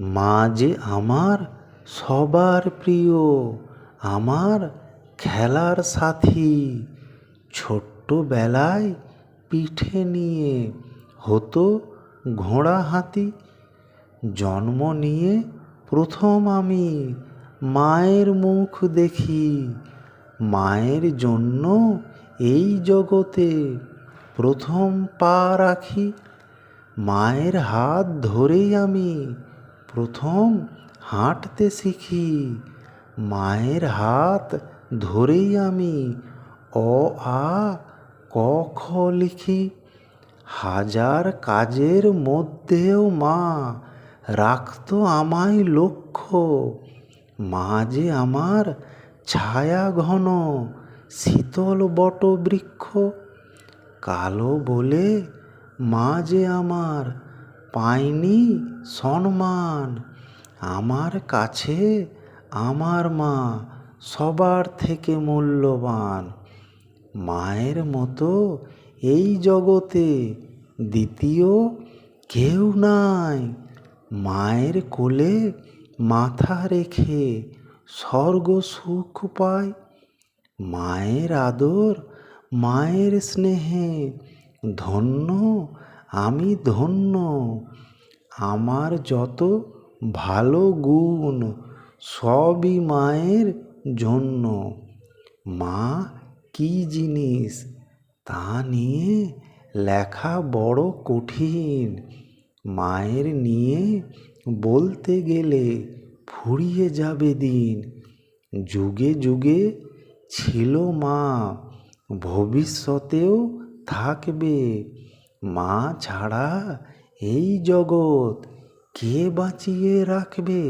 মা যে আমার সবার প্রিয়, আমার খেলার সাথী। ছোট্টবেলায় পিঠে নিয়ে হতো ঘোড়া হাতি। জন্ম নিয়ে প্রথম আমি মায়ের মুখ দেখি। মায়ের জন্য এই জগতে প্রথম পা রাখি। মায়ের হাত ধরেই আমি প্রথম হাঁটতে শিখি, মায়ের হাত ধরেই আমি অ, আ, ক, খ লিখি। হাজার কাজের মধ্যেও মা রাখত আমায় লক্ষ্য, মা যে আমার ছায়া ঘন, শীতল বটবৃক্ষ। কালো বলে মা যে আমার পায়নি সম্মান আমার কাছে, আমার মা সবার থেকে মূল্যবান। মায়ের মতো এই জগতে দ্বিতীয় কেউ নাই। মায়ের কোলে মাথা রেখে স্বর্গ সুখ পায়। মায়ের আদর, মায়ের স্নেহে ধন্য আমি ধন্য। আমার যত ভালো গুণ, সবই মায়ের জন্য। মা কী জিনিস তা নিয়ে লেখা বড় কঠিন। মায়ের নিয়ে বলতে গেলে ফুরিয়ে যাবে দিন। যুগে যুগে ছিল মা, ভবিষ্যতেও থাকবে। মা ছাড়া এই জগৎ কে বাঁচিয়ে রাখবে?